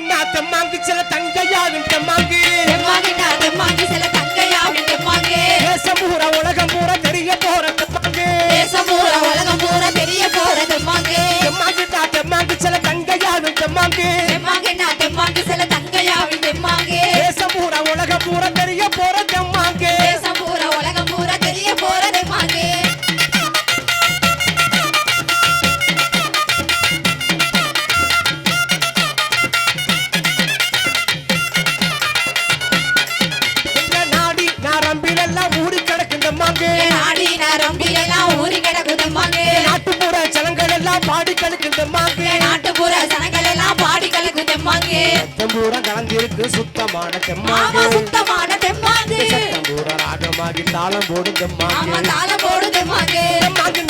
தெம்மாங்கின்னா தெம்மாங்கு சில தங்கையாவின் தெம்மாங்கு தெம்மாங்கின்னா தெம்மாங்கு சில தங்கையாவின் தெம்மாங்கு சமூக எல்லாம் ஊறி கிடக்குதம்மாங்க நாடி நரம்பு எல்லாம் ஊறி கிடக்குதம்மாங்க நாட்டுப்புற சனங்கள் எல்லாம் பாடி கலக்குதம்மாங்க நாட்டுப்புற சனங்கள் எல்லாம் பாடி கலக்குதம்மாங்க தெம்பூரா கலந்திருக்கு சுத்தமான தெம்மாங்க. சுத்தமான தெம்மாங்க. சத்தம்பூரா ராகமாகி தாளம் போடுதம்மாங்க தாளம் போடுதம்மாங்க தெம்மாங்க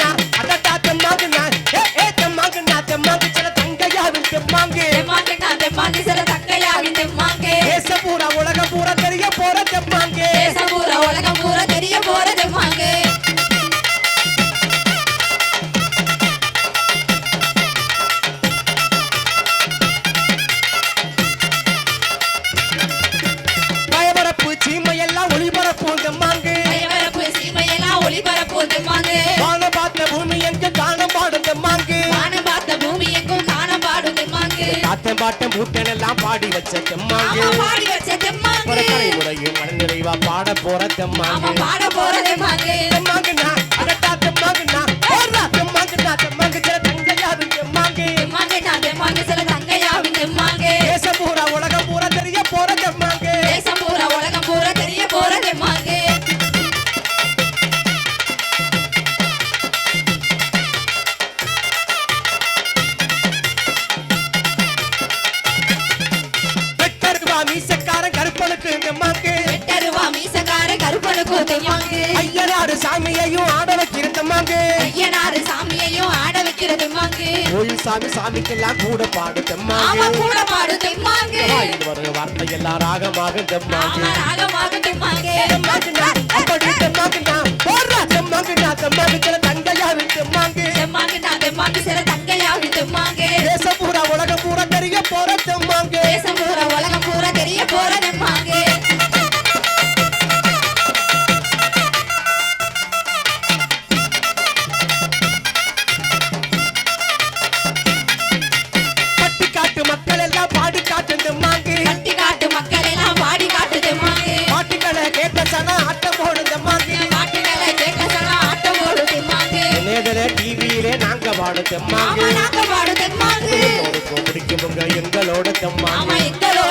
பாட்டம் பூட்டனெல்லாம் பாடி வச்ச தெம்மாங்கு. பரக்கரை முறையும் மனநிறைவா பாட போற தெம்மாங்கு. பாட போற தெம்மாங்கு. தெம்மாங்குண்ணா அடட்டா தெம்மாங்குண்ணா போடுறா தெம்மாங்குண்ணா எட்டருவா மீசக்காரன் கருப்பனுக்கு தெம்மாக்கு எட்டருவா மீசக்காரன் கருப்பனுக்கு தெம்மாக்கு ஐயனாறு சாமியையும் ஆட வைக்கிற தெம்மாக்கு ஐயனாறு சாமியையும் ஆட வைக்கிற தெம்மாக்கு கோயில் சாமி சாமிக்கெல்லாம் கூட பாடு தெம்மாக்கு கூட பாடு தெம்மாக்கு வார்த்தை எல்லாம் ராகமாக தெம்மாக்கு ராகமாக பாடு தெம்மா நாங்க பாடு தெம்மா எங்களோட தெம்மா எங்களோட